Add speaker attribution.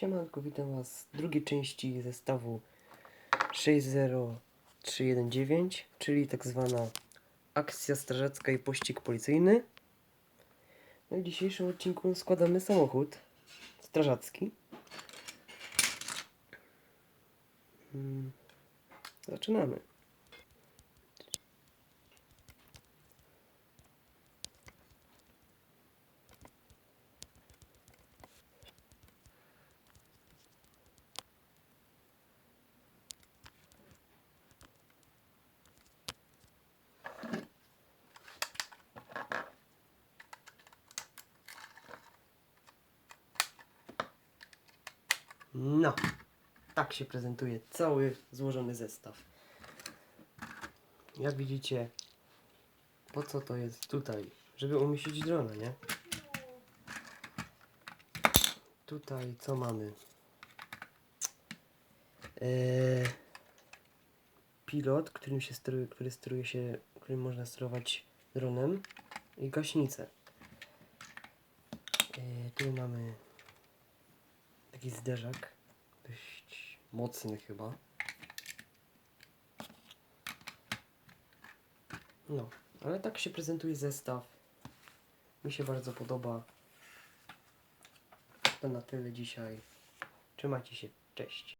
Speaker 1: Siemanko, witam Was w drugiej części zestawu 60319, czyli tak zwana akcja strażacka i pościg policyjny. No w dzisiejszym odcinku składamy samochód strażacki. Mm, Zaczynamy. No, tak się prezentuje cały złożony zestaw. Jak widzicie, po co to jest tutaj? Żeby umieścić drona, nie? Tutaj co mamy? Eee, pilot, którym się steruje, który steruje się, którym można sterować dronem i gaśnicę. Eee, tu mamy taki zderzak, dość mocny chyba. No, ale tak się prezentuje zestaw. Mi się bardzo podoba. To na tyle dzisiaj. Trzymajcie się, cześć.